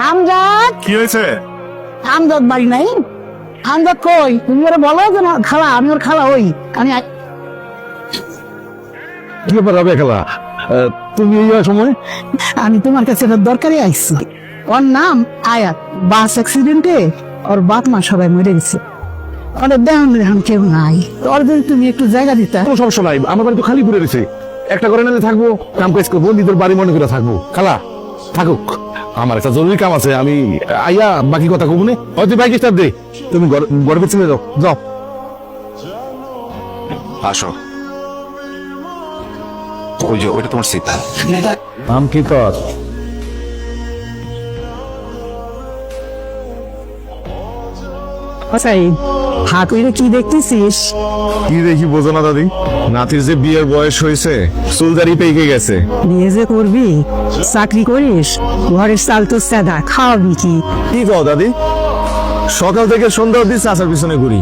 হামজাদ? কি হয়েছে? হামজাদ বাড়ি নাই। হামজাদ কই? তুমি ওরা বলো যে খালা আমি ওর খালা ওই। আমি কি ব্যাপার হবে খেলা? তুমি এই সময়? আমি তোমার কাছে একটা দরকারি আইছি। ওর নাম আয়াত। বাস অ্যাক্সিডেন্টে ওর বাপ মা সবাই মরে গেছে। দেহন এখন কেউ নাই। ওর যদি তুমি একটু জায়গা দিতা। কোনো সমস্যা নাই আমার বাড়ি তো খালি পড়ে রয়েছে একটা করে নিলে থাকব কাম কাজ করব নিজের বাড়ি মনে করে থাকব। খালা থাকুক। আমার একটা জরুরি কাম আছে আমি আইয়া বাকি কথা কব নে। হয়তো বাইক স্টার্ট দে। তুমি গর্বে চলে যাও। যাও। আসো। ওই যে ওইটা তোমার সিদ্ধান্ত নাম কি তোর? হাত কি দেখতেছিস? কি দেখি বোঝো না দাদি। নাতির যে বিয়ের বয়স হয়েছে চুলদারি পেকে গেছে। বিয়ে যে করবি? চাকরি করিস? ঘরের চাল তো সাদা খাওয়াবি কি? কি কও দাদি? সকাল থেকে সন্ধ্যা অবধি চাষার পিছনে ঘুরি।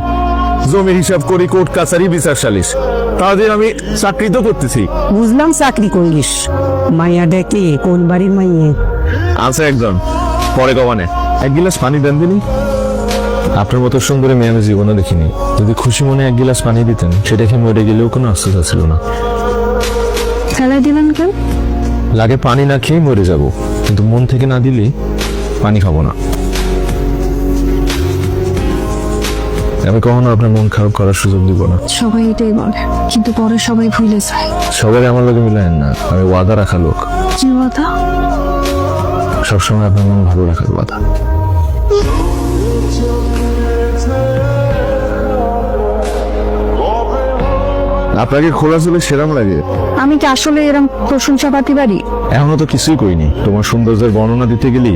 জমির হিসাব করি কোর্ট কাছারি বিচার সালিশ। তাদের আমি চাকরি তো করতেছি। বুঝলাম চাকরি করিস। মাইয়া ডেকে কোন বাড়ির মাইয়ে? আছে একজন পরে কমানে এক গিলাস পানি দেন দিনি। আপনার মতো সুন্দরী মেয়ে আমি জীবনে দেখিনি। যদি খুশি মনে এক গিলাস পানি দিতেন সেটা খেয়ে মরে গেলেও কোনো আশ্চর্য ছিল না। ফেলাই দিলেন কেন লাগে পানি না খেয়ে মরে যাব কিন্তু মন থেকে না দিলে পানি খাব না। আমি কখনো আপনার মন খারাপ করার সুযোগ দিব না। সবাই এটাই বলে কিন্তু পরে সবাই ভুলে যায়। সবাই আমার লোকে মিলেন না আমি ওয়াদা রাখা লোক। কি কথা সবসময় আপনার মন ভালো রাখার কথা আপনাকে খোলা চলে সেরাম লাগে। আমি কি আসলে এরকম প্রশংসা পাতি পারি এখনও তো কিছুই কইনি তোমার সৌন্দর্যের বর্ণনা দিতে গেলি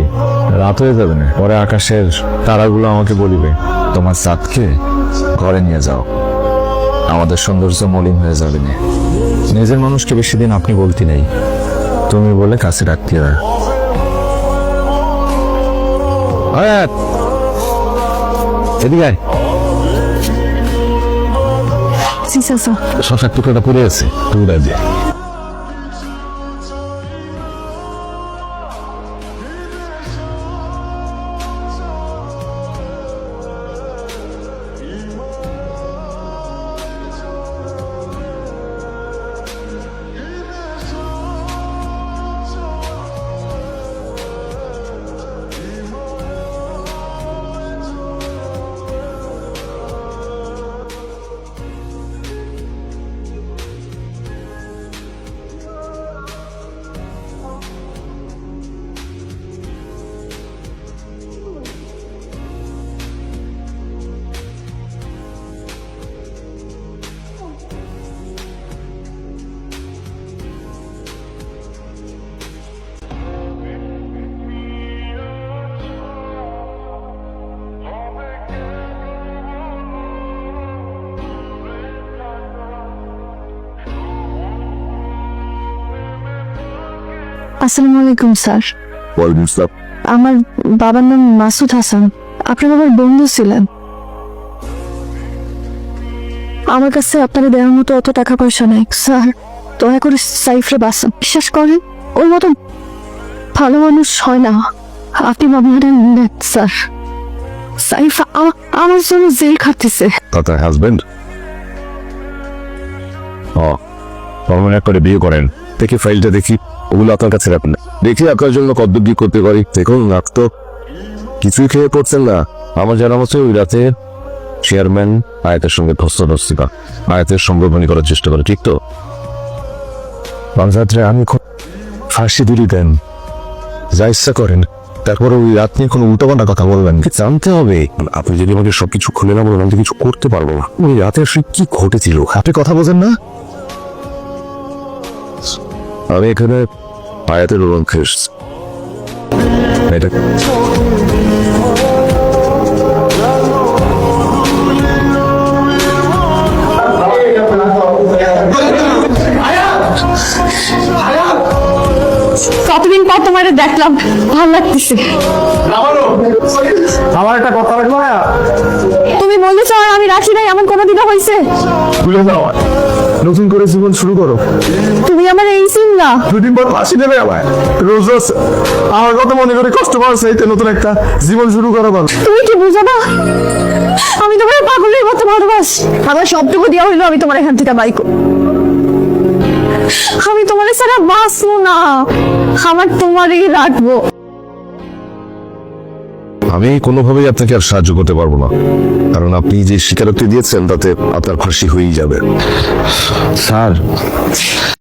রাত হয়ে যাবে না। পরে আকাশের তারাগুলো আমাকে বলিবে তোমার চাঁদকে ঘরে নিয়ে যাও। আমাদের সৌন্দর্য মলিন হয়ে যাবে না। নিজের মানুষকে বেশি দিন আপনি বলতে নেই। তুমি বলে কাছে রাখতে হয়। আয়াত, এদিকে আয়। জি চাচা শশার টুকরাটা পড়ে আছে টুকরা দিয়ে আসসালামু আলাইকুম স্যার। আমার বাবার নাম মাসুদ হাসান। আপনার বাবার বন্ধু ছিলেন। আমার কাছে আপনার দেওয়ার মতো অত টাকা পয়সা নেই স্যার। দয়া করে সাইফরে বিশ্বাস করেন ওর মতো ভালো মানুষ হয় না। আপনি বাবার নেন স্যার। সাইফ আমার জন্য জেল খাটতেছে। তার হাজবেন্ড ও মনে করে বিয়ে করেন। দেখি ফাইলটা দেখি। ওগুলো আপনার কাছে রাখুন। দেখি আপনার জন্য কত কি করতে পারি। দেখুন রাত তো কিছুই খেয়ে পড়ছেন না। আমার জানা মতো ওই রাতে চেয়ারম্যান আয়াতের সঙ্গে ধস্তাধস্তিকা, আয়াতের সম্ভাবনী করার চেষ্টা করে, ঠিক তো? বাংলাদেশে আমি ফাঁসি দিলি দেন। যা ইচ্ছা করেন। তারপরে ওই রাত নিয়ে কোনো উল্টোপাল্টা কথা বলবেন। জানতে হবে? আপনি যদি আমাকে সবকিছু খুলে না বলেন, আমি কিছু করতে পারব না। ওই রাতে আসলে কি ঘটেছিল? আপনি কথা বোঝেন না। আমি এখানে আয়াতের উলঙ্ঘে এসেছি এটা কতদিন পর তোমার দেখলাম ভালো লাগতেছে। আমার একটা কথা রাখব না তুমি বলেছ আমি রাখি নাই এমন কোনোদিনও হয়েছে ভুলে যাও নতুন করে জীবন শুরু করো। তুমি আমার এই না? দুদিন পর ফাঁসি দেবে আমায়। রোজ রোজ আমার কথা মনে করে কষ্ট নতুন একটা জীবন শুরু করো বল তুমি কি বুঝো না? আমি তোমার পাগলের মতো ভালোবাসি। আমার সবটুকু দেওয়া হইল আমি তোমার এখান থেকে বাইক আমি তোমার ছাড়া বাঁচবো না। আমার তোমারই রাখব। আমি কোনোভাবেই আপনাকে আর সাহায্য করতে পারব না। কারণ আপনি যে স্বীকারোক্তি দিয়েছেন তাতে আপনার খুশি হয়েই যাবে। স্যার